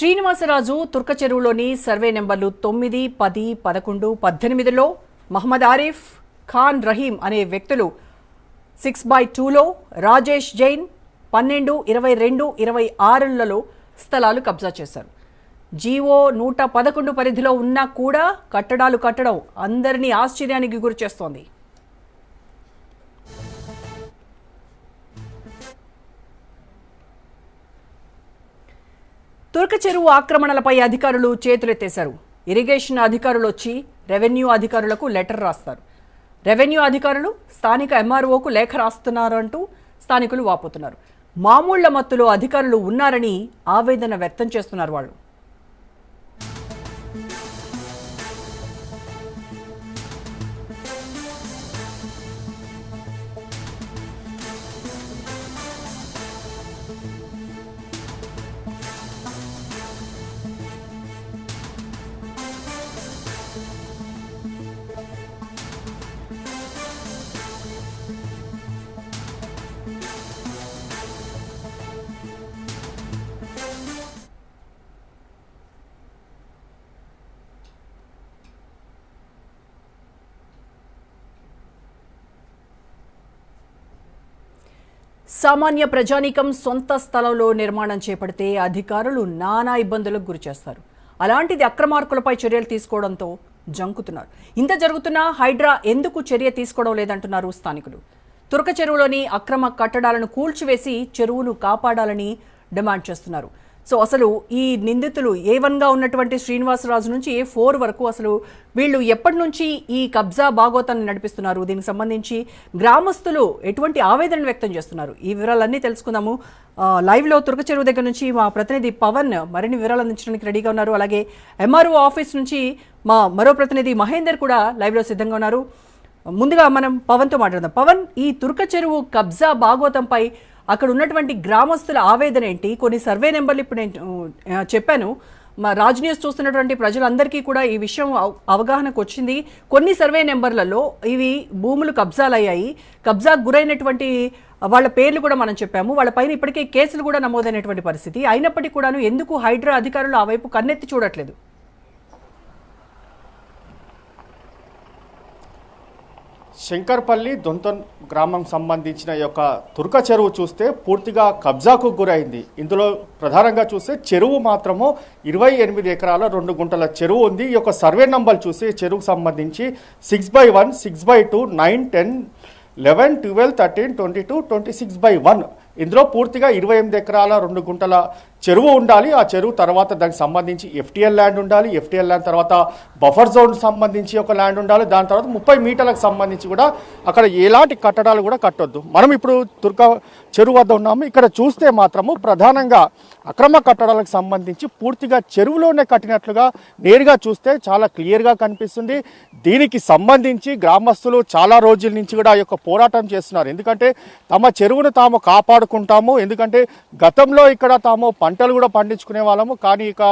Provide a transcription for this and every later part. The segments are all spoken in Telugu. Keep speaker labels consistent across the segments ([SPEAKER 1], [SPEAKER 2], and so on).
[SPEAKER 1] శ్రీనివాసరాజు తుర్క చెరువులోని సర్వే నెంబర్లు తొమ్మిది పది పదకొండు పద్దెనిమిదిలో మహమ్మద్ ఆరిఫ్ ఖాన్ రహీం అనే వ్యక్తులు సిక్స్ బై టూలో రాజేష్ జైన్ పన్నెండు ఇరవై రెండు ఇరవై ఆరులలో స్థలాలు కబ్జా చేశారు. జీవో నూట పదకొండు పరిధిలో ఉన్నా కూడా కట్టడాలు కట్టడం అందరినీ ఆశ్చర్యానికి గురి చేస్తోంది తుర్క చెరువు ఆక్రమణలపై అధికారులు చేతులెత్తేశారు. ఇరిగేషన్ అధికారులు వచ్చి రెవెన్యూ అధికారులకు లెటర్ రాస్తారు. రెవెన్యూ అధికారులు స్థానిక ఎంఆర్ఓకు లేఖ రాస్తున్నారు అంటూ స్థానికులు వాపోతున్నారు. మామూళ్ళ మత్తులో అధికారులు ఉన్నారని ఆవేదన వ్యక్తం చేస్తున్నారు వాళ్ళు. సామాన్య ప్రజానీకం సొంత స్థలంలో నిర్మాణం చేపడితే అధికారులు నానా ఇబ్బందులకు గురి చేస్తారు అలాంటిది అక్రమార్కులపై చర్యలు తీసుకోవడంతో జంకుతున్నారు. ఇంత జరుగుతున్నా హైడ్రా ఎందుకు చర్య తీసుకోవడం లేదంటున్నారు స్థానికులు. తురక చెరువులోని అక్రమ కట్టడాలను కూల్చివేసి చెరువును కాపాడాలని డిమాండ్ చేస్తున్నారు. సో అసలు ఈ నిందితులు ఏ వన్గా ఉన్నటువంటి శ్రీనివాసరాజు నుంచి ఏ ఫోర్ వరకు అసలు వీళ్ళు ఎప్పటి నుంచి ఈ కబ్జా బాగోతాన్ని నడిపిస్తున్నారు? దీనికి సంబంధించి గ్రామస్తులు ఎటువంటి ఆవేదన వ్యక్తం చేస్తున్నారు? ఈ వివరాలన్నీ తెలుసుకుందాము. లైవ్లో తుర్కచెరువు దగ్గర నుంచి మా ప్రతినిధి పవన్ మరిన్ని వివరాలు అందించడానికి రెడీగా ఉన్నారు. అలాగే ఎంఆర్ఓ ఆఫీస్ నుంచి మా మరో ప్రతినిధి మహేందర్ కూడా లైవ్లో సిద్ధంగా ఉన్నారు. ముందుగా మనం పవన్తో మాట్లాడదాం. పవన్ ఈ తుర్క చెరువు కబ్జా బాగోతంపై అక్కడ ఉన్నటువంటి గ్రామస్తుల ఆవేదన ఏంటి? కొన్ని సర్వే నెంబర్లు ఇప్పుడు నేను చెప్పాను. మా రాజ్ న్యూస్ చూస్తున్నటువంటి ప్రజలందరికీ కూడా ఈ విషయం అవ- అవగాహనకు వచ్చింది. కొన్ని సర్వే నెంబర్లలో ఇవి భూములు కబ్జాలయ్యాయి. కబ్జాకు గురైనటువంటి వాళ్ళ పేర్లు కూడా మనం చెప్పాము. వాళ్ళపైన ఇప్పటికే కేసులు కూడా నమోదైనటువంటి పరిస్థితి. అయినప్పటికీ కూడాను ఎందుకు హైడ్రా అధికారులు ఆ వైపు కన్నెత్తి చూడట్లేదు?
[SPEAKER 2] శంకర్పల్లి దొంతన్ గ్రామం సంబంధించిన యొక్క తుర్క చెరువు చూస్తే పూర్తిగా కబ్జాకు గురైంది. ఇందులో ప్రధానంగా చూస్తే చెరువు మాత్రము ఇరవై ఎనిమిది ఎకరాల రెండు గుంటల చెరువు ఉంది. ఈ యొక్క సర్వే నంబర్ చూసి చెరువుకు సంబంధించి six by one six by two nine ten eleven twelve thirteen twenty two twenty six by one ఇందులో పూర్తిగా ఇరవై ఎనిమిది ఎకరాల రెండు గుంటల చెరువు ఉండాలి. ఆ చెరువు తర్వాత దానికి సంబంధించి ఎఫ్టిఎల్ ల్యాండ్ ఉండాలి. ఎఫ్టిఎల్ ల్యాండ్ తర్వాత బఫర్ జోన్ సంబంధించి ఒక ల్యాండ్ ఉండాలి. దాని తర్వాత ముప్పై మీటర్లకు సంబంధించి కూడా అక్కడ ఎలాంటి కట్టడాలు కూడా కట్టొద్దు. మనం ఇప్పుడు తుర్క చెరువు వద్ద ఉన్నాము. ఇక్కడ చూస్తే మాత్రము ప్రధానంగా అక్రమ కట్టడాలకు సంబంధించి పూర్తిగా చెరువులోనే కట్టినట్లుగా నేరుగా చూస్తే చాలా క్లియర్గా కనిపిస్తుంది. దీనికి సంబంధించి గ్రామస్తులు చాలా రోజుల నుంచి కూడా ఈ యొక్క పోరాటం చేస్తున్నారు. ఎందుకంటే తమ చెరువును తాము కాపాడుకుంటాము ఎందుకంటే గతంలో ఇక్కడ తాము పంటలు కూడా పండించుకునే వాళ్ళము. కానీ ఇక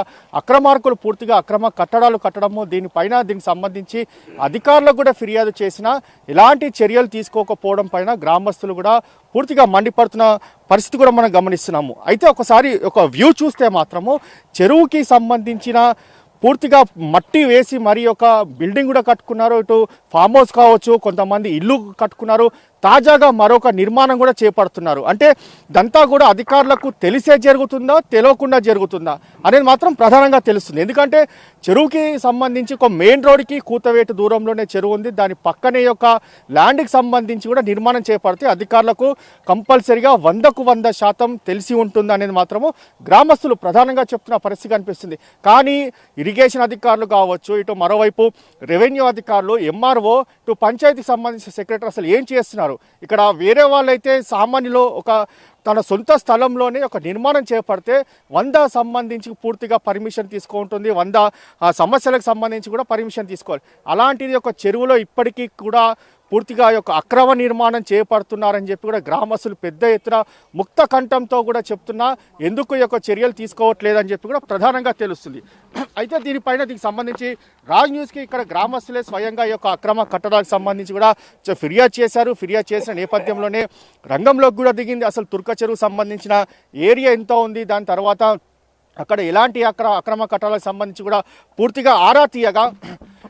[SPEAKER 2] అక్రమార్కులు పూర్తిగా అక్రమ కట్టడాలు కట్టడము దీనిపైన దీనికి సంబంధించి అధికారులకు కూడా ఫిర్యాదు చేసినా ఎలాంటి చర్యలు తీసుకోకపోవడం పైన గ్రామస్తులు కూడా పూర్తిగా మండిపడుతున్న పరిస్థితి కూడా మనం గమనిస్తున్నాము. అయితే ఒకసారి ఒక వ్యూ చూస్తే మాత్రము చెరువుకి సంబంధించిన పూర్తిగా మట్టి వేసి మరి ఒక బిల్డింగ్ కూడా కట్టుకున్నారు. ఇటు ఫామ్ హౌస్ కావచ్చు కొంతమంది ఇల్లు కట్టుకున్నారు. తాజాగా మరొక నిర్మాణం కూడా చేపడుతున్నారు. అంటే దంతా కూడా అధికారులకు తెలిసే జరుగుతుందా తెలియకుండా జరుగుతుందా అనేది మాత్రం ప్రధానంగా తెలుస్తుంది. ఎందుకంటే చెరువుకి సంబంధించి ఒక మెయిన్ రోడ్కి కూతవేటు దూరంలోనే చెరువు ఉంది. దాని పక్కనే యొక్క ల్యాండ్కి సంబంధించి కూడా నిర్మాణం చేపడితే అధికారులకు కంపల్సరిగా వందకు వంద శాతం తెలిసి ఉంటుంది అనేది మాత్రము గ్రామస్తులు ప్రధానంగా చెప్తున్న పరిస్థితి కనిపిస్తుంది. కానీ ఇరిగేషన్ అధికారులు కావచ్చు ఇటు మరోవైపు రెవెన్యూ అధికారులు ఎంఆర్ఓ ఇటు పంచాయతీకి సంబంధించిన సెక్రటరీ అసలు ఏం చేస్తున్నారు? ఇక్కడ వేరే వాళ్ళైతే సామాన్యులు ఒక తన సొంత స్థలంలోనే ఒక నిర్మాణం చేపడితే వంద సంబంధించి పూర్తిగా పర్మిషన్ తీసుకుంటుంది వంద సమస్యలకు సంబంధించి కూడా పర్మిషన్ తీసుకోవాలి. అలాంటిది ఒక చెరువులో ఇప్పటికీ కూడా పూర్తిగా యొక్క అక్రమ నిర్మాణం చేపడుతున్నారని చెప్పి కూడా గ్రామస్తులు పెద్ద ఎత్తున ముక్త కంఠంతో కూడా చెప్తున్నా. ఎందుకు యొక్క చర్యలు తీసుకోవట్లేదని చెప్పి కూడా ప్రధానంగా తెలుస్తుంది. అయితే దీనిపైన దీనికి సంబంధించి రాజ్ న్యూస్కి ఇక్కడ గ్రామస్తులే స్వయంగా ఈ యొక్క అక్రమ కట్టడానికి సంబంధించి కూడా ఫిర్యాదు చేశారు. ఫిర్యాదు చేసిన నేపథ్యంలోనే రంగంలోకి కూడా దిగింది. అసలు తుర్క చెరువు సంబంధించిన ఏరియా ఎంత ఉంది? దాని తర్వాత అక్కడ ఎలాంటి అక్ర అక్రమ కట్టాలకు సంబంధించి కూడా పూర్తిగా ఆరా తీయగా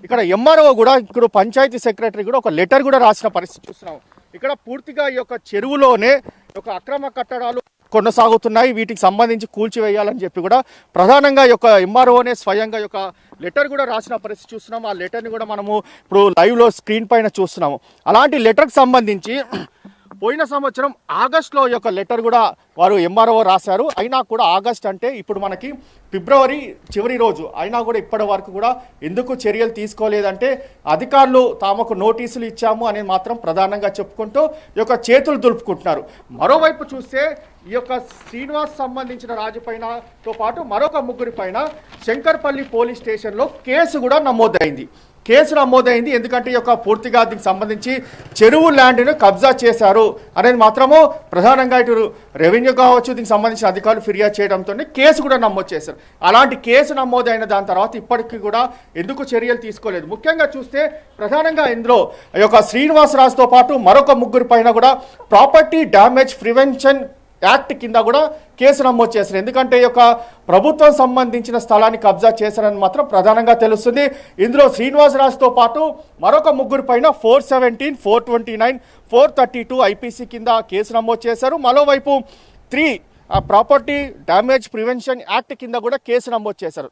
[SPEAKER 2] ఇక్కడ ఎంఆర్ఓ కూడా ఇక్కడ పంచాయతీ సెక్రటరీ కూడా ఒక లెటర్ కూడా రాసిన పరిస్థితి చూస్తున్నాం. ఇక్కడ పూర్తిగా ఈ యొక్క చెరువులోనే ఒక అక్రమ కట్టడాలు కొనసాగుతున్నాయి. వీటికి సంబంధించి కూల్చివేయాలని చెప్పి కూడా ప్రధానంగా ఈ యొక్క ఎంఆర్ఓనే స్వయంగా యొక్క లెటర్ కూడా రాసిన పరిస్థితి చూస్తున్నాము ఆ లెటర్ని కూడా మనము ఇప్పుడు లైవ్లో స్క్రీన్ పైన చూస్తున్నాము. అలాంటి లెటర్కి సంబంధించి పోయిన సంవత్సరం ఆగస్టులో ఈ యొక్క లెటర్ కూడా వారు ఎంఆర్ఓ రాశారు. అయినా కూడా ఆగస్ట్ అంటే ఇప్పుడు మనకి ఫిబ్రవరి చివరి రోజు. అయినా కూడా ఇప్పటి వరకు కూడా ఎందుకు చర్యలు తీసుకోలేదంటే అధికారులు తామకు నోటీసులు ఇచ్చాము అనేది మాత్రం ప్రధానంగా చెప్పుకుంటూ ఈ యొక్క చేతులు దులుపుకుంటున్నారు. మరోవైపు చూస్తే ఈ యొక్క శ్రీనివాస్ సంబంధించిన రాజు పైనతో పాటు మరొక ముగ్గురి పైన శంకర్పల్లి పోలీస్ స్టేషన్లో కేసు కూడా నమోదైంది. కేసు నమోదైంది. ఎందుకంటే ఈ యొక్క పూర్తిగా దీనికి సంబంధించి చెరువు ల్యాండ్ను కబ్జా చేశారు. అనేది మాత్రము ప్రధానంగా ఇటు రెవెన్యూ కావచ్చు దీనికి సంబంధించిన అధికారులు ఫిర్యాదు చేయడంతో కేసు కూడా నమోదు చేశారు. అలాంటి కేసు నమోదైన దాని తర్వాత ఇప్పటికీ కూడా ఎందుకు చర్యలు తీసుకోలేదు. ముఖ్యంగా చూస్తే ప్రధానంగా ఇందులో ఈ యొక్క శ్రీనివాసరాజుతో పాటు మరొక ముగ్గురు పైన కూడా ప్రాపర్టీ డ్యామేజ్ ప్రివెన్షన్ యాక్ట్ కింద కూడా కేసు నమోదు చేశారు. ఎందుకంటే ఈ యొక్క ప్రభుత్వం సంబంధించిన స్థలాన్ని కబ్జా చేశారని మాత్రం ప్రధానంగా తెలుస్తుంది. ఇందులో శ్రీనివాసరాజుతో పాటు మరొక ముగ్గురు పైన four seventeen four twenty nine four thirty two IPC కింద కేసు నమోదు చేశారు. మరోవైపు three property damage prevention act కింద కూడా కేసు నమోదు చేశారు.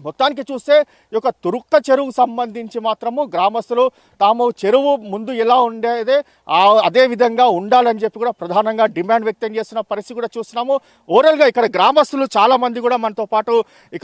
[SPEAKER 2] మొత్తానికి చూస్తే ఈ యొక్క తురుక్క చెరువు సంబంధించి మాత్రము గ్రామస్తులు తాము చెరువు ముందు ఎలా ఉండేదే అదే విధంగా ఉండాలని చెప్పి కూడా ప్రధానంగా డిమాండ్ వ్యక్తం చేస్తున్న పరిస్థితి కూడా చూస్తున్నాము. ఓవరాల్గా ఇక్కడ గ్రామస్తులు చాలామంది కూడా మనతో పాటు ఇక్కడ